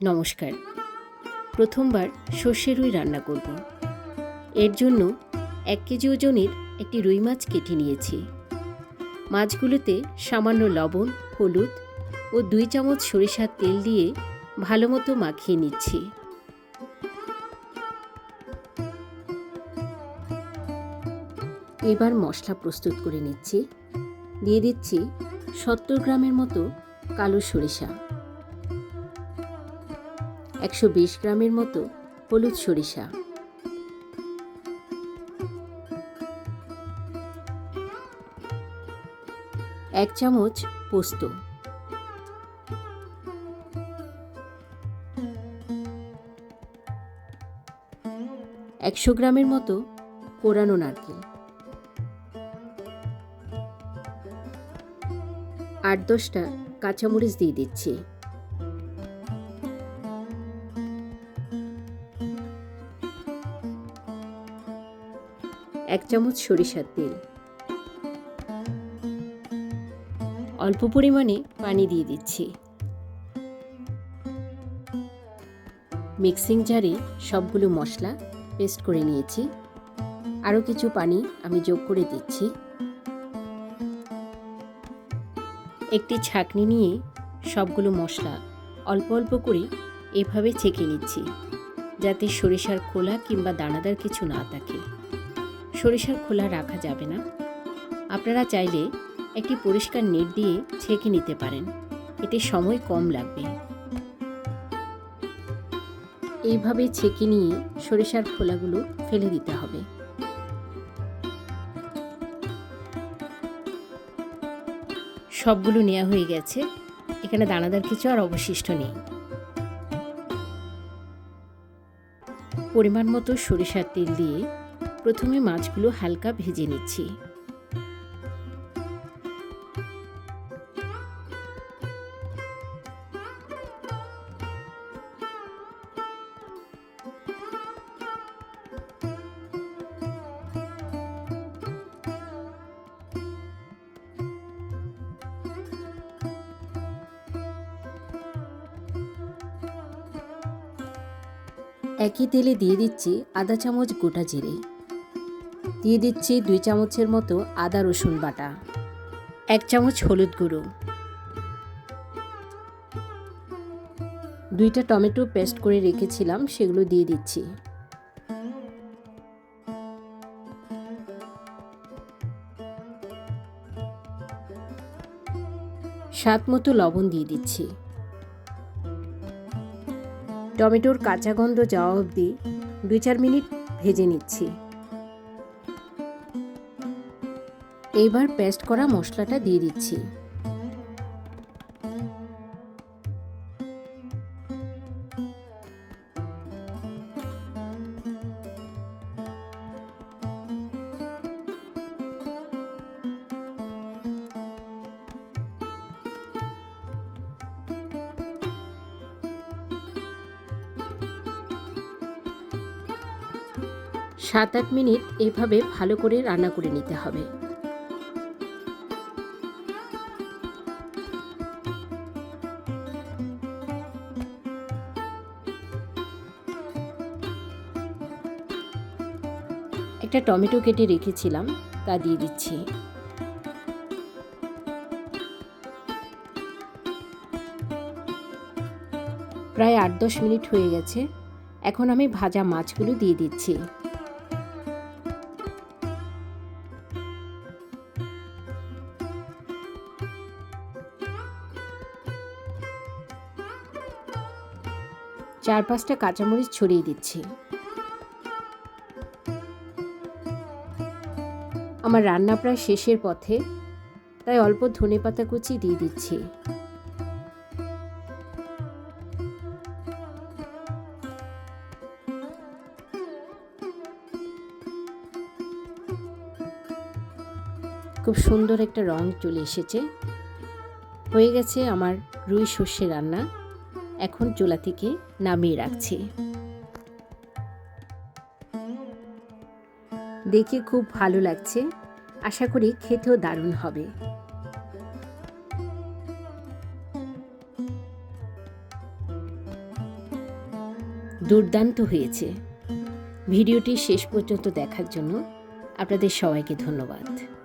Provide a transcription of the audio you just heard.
নমস্কার। প্রথমবার সর্ষে রুই রান্না করব। এর জন্য এক কেজি ওজনের একটি রুই মাছ কেটে নিয়েছি। মাছগুলোতে সামান্য লবণ, হলুদ ও দুই চামচ সরিষার তেল দিয়ে ভালো মতো মাখিয়ে নিচ্ছি। এবার মশলা প্রস্তুত করে নিচ্ছি। দিয়ে দিচ্ছি সত্তর গ্রামের মতো কালো সরিষা। একশো বিশ গ্রামের মতো হলুদ সরিষা। এক চামচ পোস্ত। একশো গ্রামের মতো কোরানো নারকেল। আট দশটা কাঁচামরিচ দিয়ে দিচ্ছি। এক চামচ সরিষার তেল। অল্প পরিমাণে পানি দিয়ে দিচ্ছি। মিক্সিং জারে সবগুলো মশলা পেস্ট করে নিয়েছি। আরও কিছু পানি আমি যোগ করে দিচ্ছি। একটি ছাঁকনি নিয়ে সবগুলো মশলা অল্প অল্প করে এভাবে ছেঁকে নিচ্ছি, যাতে সরিষার খোলা কিংবা দানাদার কিছু না থাকে। সরিষার খোলা রাখা যাবে না। আপনারা চাইলে একটি পরিষ্কার নেট দিয়ে ছেঁকে নিতে পারেন। এতে সময় কম লাগবে। এইভাবে ছেঁকে নিয়ে সরিষার খোলাগুলো ফেলে দিতে হবে। সবগুলো নেওয়া হয়ে গেছে। এখানে দানাদার কিছু আর অবশিষ্ট নেই। পরিমাণ মতো সরিষার তেল দিয়ে প্রথমে মাছগুলো হালকা ভেজে নিচ্ছি। একই তেলে দিয়ে দিচ্ছি আধা চামচ গোটা জিরে। দিয়ে দিচ্ছি দুই চামচের মতো আদা রসুন বাটা। এক চামচ হলুদ গুঁড়ো। দুইটা টমেটো পেস্ট করে রেখেছিলাম, সেগুলো দিয়ে দিচ্ছি। স্বাদ মতো লবণ দিয়ে দিচ্ছি। টমেটোর কাঁচা গন্ধ যাওয়া অবধি দুই চার মিনিট ভেজে নিচ্ছি। এইবার পেস্ট করা মশলাটা দিয়ে দিচ্ছি। সাত আট মিনিট এভাবে ভালো করে রান্না করে নিতে হবে। একটা টমেটো কেটে রেখেছিলাম, তা দিয়ে দিচ্ছি। প্রায় আট দশ মিনিট হয়ে গেছে, এখন আমি ভাজা মাছগুলো দিয়ে দিচ্ছি। চার পাঁচটা কাঁচামরিচ ছড়িয়ে দিচ্ছি। আমার রান্না প্রায় শেষের পথে, তাই অল্প ধনে পাতা কুচি দিয়ে দিচ্ছি। খুব সুন্দর একটা রং চলে এসেছে। হয়ে গেছে আমার রুই সর্ষে রান্না। এখন চুলা থেকে নামিয়ে রাখছি। দেখে খুব ভালো লাগছে। আশা করি খেতেও দারুণ হবে। দুর্দান্ত হয়েছে। ভিডিওটি শেষ পর্যন্ত দেখার জন্য আপনাদের সবাইকে ধন্যবাদ।